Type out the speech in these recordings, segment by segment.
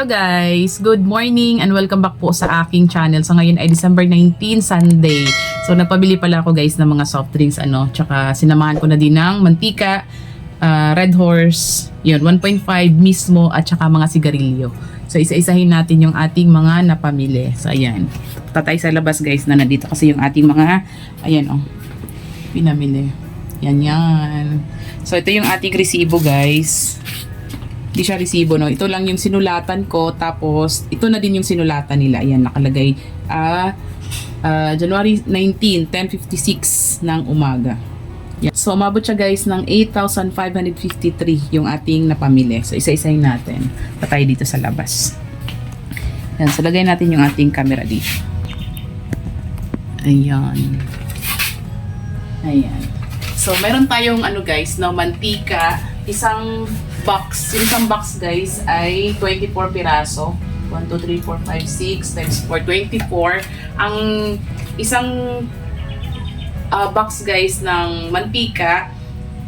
Hello guys! Good morning and welcome back po sa aking channel. So ngayon ay December 19, Sunday. So nagpabili pala ako guys ng mga soft drinks ano. Tsaka sinamahan ko na din ng mantika, ah, Red Horse, yun, 1.5 mismo at tsaka mga sigarilyo. So isa-isahin natin yung ating mga napamili. So ayan. Tatay sa labas guys na nandito kasi yung ating mga, ayan oh, pinamili. Yan yan. So ito yung ating resibo guys. Hindi siya resibo, no? Ito lang yung sinulatan ko, tapos ito na din yung sinulatan nila. Ayan, nakalagay. ah ah, January 19, 10.56 ng umaga. Yan. So, umabot siya guys ng 8,553 yung ating napamili. So, isa-isahin natin. Patay dito sa labas. Yan, so lagay natin yung ating camera dito. Ayan. Ayan. So, meron tayong ano guys, no, mantika, isang box. Yung isang box guys ay 24 piraso. 1, 2, 3, 4, 5, 6 times 4, 24. Ang isang ah, box guys ng mantika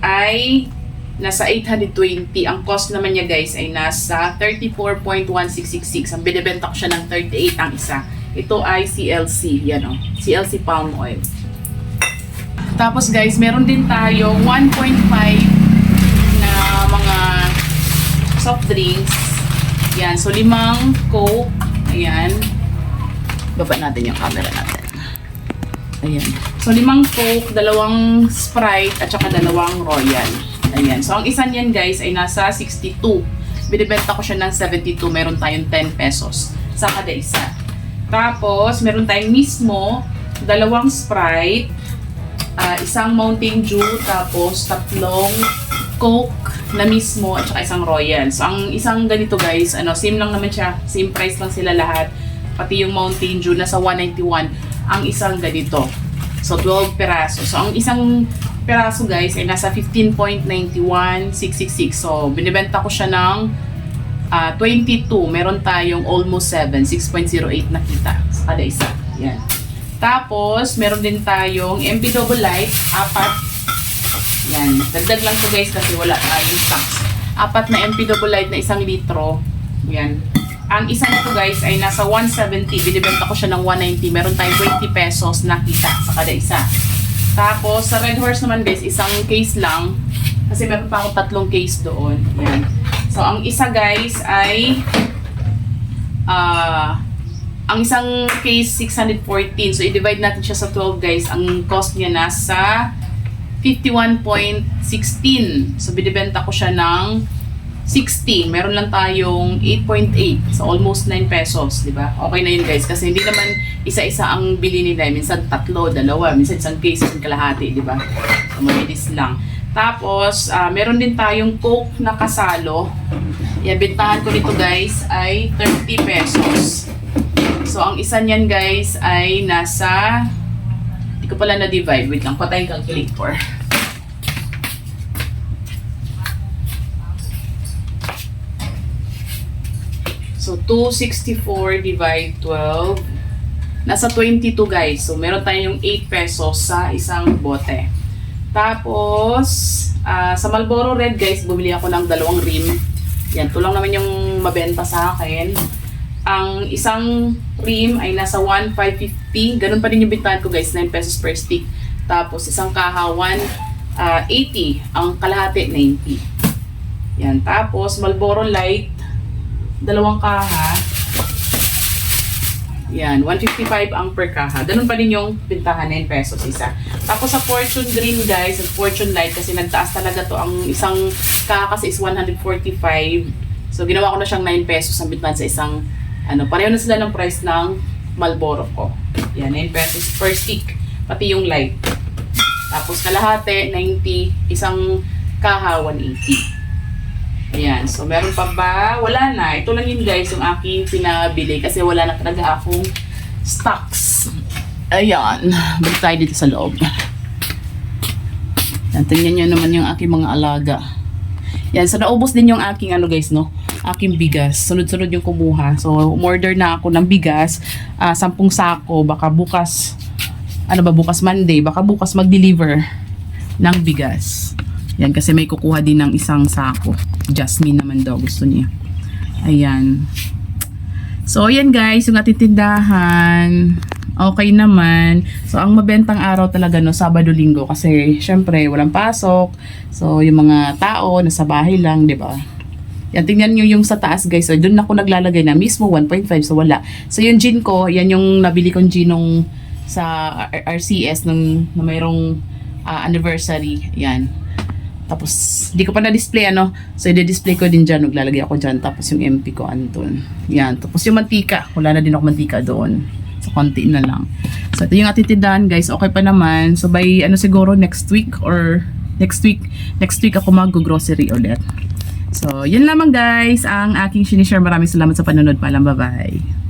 ay nasa 820. Ang cost naman niya guys ay nasa 34.1666. Ang binibenta ko siya ng 38 ang isa. Ito ay CLC. Yan o. CLC palm oil. Tapos guys, meron din tayo 1.5 na mga soft drinks. Yan. So, limang Coke. Ayan. Baba natin yung camera natin. Ayan. So, limang Coke, dalawang Sprite, at saka dalawang Royal. Ayan. So, ang isa niyan guys ay nasa 62. Binibenta ko siya ng 72. Meron tayong 10 pesos sa kada isa. Tapos, meron tayong mismo, dalawang Sprite, ah, isang Mountain Dew, tapos tatlong Coke na mismo, at saka isang Royal. So, ang isang ganito guys, ano, same lang naman siya. Same price lang sila lahat. Pati yung Mountain Dew, nasa 191. Ang isang ganito. So, 12 peraso. So, ang isang peraso guys ay nasa 15.91666. So, binibenta ko siya ng ah, 22. Meron tayong almost 7. 6.08 na kita sa kada isa. Yan. Tapos, meron din tayong MB Double Light, apat. Yan. Dagdag lang to guys kasi wala tayong stocks. Apat na MP Double Light na isang litro. Yan. Ang isa nito guys ay nasa 170. Binibenta ko siya ng 190. Meron tayong 20 pesos na kita sa kada isa. Tapos, sa Red Horse naman guys, isang case lang. Kasi meron pa akong tatlong case doon. Yan. So, ang isa guys ay ah ang isang case 614. So i-divide natin siya sa 12 guys. Ang cost niya nasa 51.16. So binibenta ko siya ng 60. Meron lang tayong 8.8. So almost 9 pesos, di ba? Okay na yun guys. Kasi hindi naman isa-isa ang bili nila. Minsan tatlo, dalawa. Minsan isang case, isang kalahati, di ba? So mabilis lang. Tapos, ah, meron din tayong Coke na kasalo. Yan, bintahan ko nito guys ay 30 pesos. So, ang isa niyan guys ay nasa, hindi ko pala na-divide. Wait lang, patayin calculator. So, 264 divide 12. Nasa 22 guys. So, meron tayong 8 pesos sa isang bote. Tapos, ah, sa Marlboro Red guys, bumili ako ng dalawang rim. Yan, ito lang naman yung mabenta sa akin. Ang isang rim ay nasa 1,550. Ganun pa din yung bintahan ko guys, 9 pesos per stick. Tapos isang kaha, 180. Ang kalahati, 90. Yan. Tapos Marlboro Light, dalawang kaha. Yan, 155 ang per kaha. Ganun pa din yung bintahan, 9 pesos isa. Tapos sa Fortune Green guys, at Fortune Light kasi nagtaas talaga to ang isang kaha kasi is 145. So ginawa ko na siyang 9 pesos ang bintahan sa isang ano, pareho na sila ng price ng Marlboro ko. Yan, 9 pesos per stick. Pati yung light. Tapos kalahati, 90. Isang kaha, 180. Ayan. So, meron pa ba? Wala na. Ito lang yun guys, yung aking pinabili. Kasi wala na talaga akong stocks. Ayan. Balik tayo dito sa loob. Yan, tingnan nyo naman yung aking mga alaga. Yan, so naubos din yung aking ano guys, no? Aking bigas. Sunod-sunod yung kumuha. So, umorder na ako ng bigas. ah, sampung sako. Baka bukas, ano ba, bukas Monday. Baka bukas mag-deliver ng bigas. Yan, kasi may kukuha din ng isang sako. Jasmine naman daw gusto niya. Ayan. So, ayan guys, yung ating tindahan. Okay naman. So, ang mabentang araw talaga no, Sabado, Linggo. Kasi, syempre, walang pasok. So, yung mga tao, nasa bahay lang, di ba? Yan, tingnan nyo yung sa taas guys. So, doon ako naglalagay na mismo 1.5. So, wala. So, yung gin ko, yan yung nabili kong gin nung sa RCS nung na mayroong ah, anniversary. Yan. Tapos, di ko pa na-display ano. So, i-display ko din dyan. Maglalagay ako dyan. Tapos, yung MP ko, Anton. Yan. Tapos, yung mantika. Wala na din ako mantika doon. So, konti na lang. So, ito yung ating tindahan, guys. Okay pa naman. So, by, ano siguro, next week or next week, next week ako mag-grocery ulit. So, yun lamang guys, ang aking sinishare. Maraming salamat sa panonood. Paalam, bye-bye.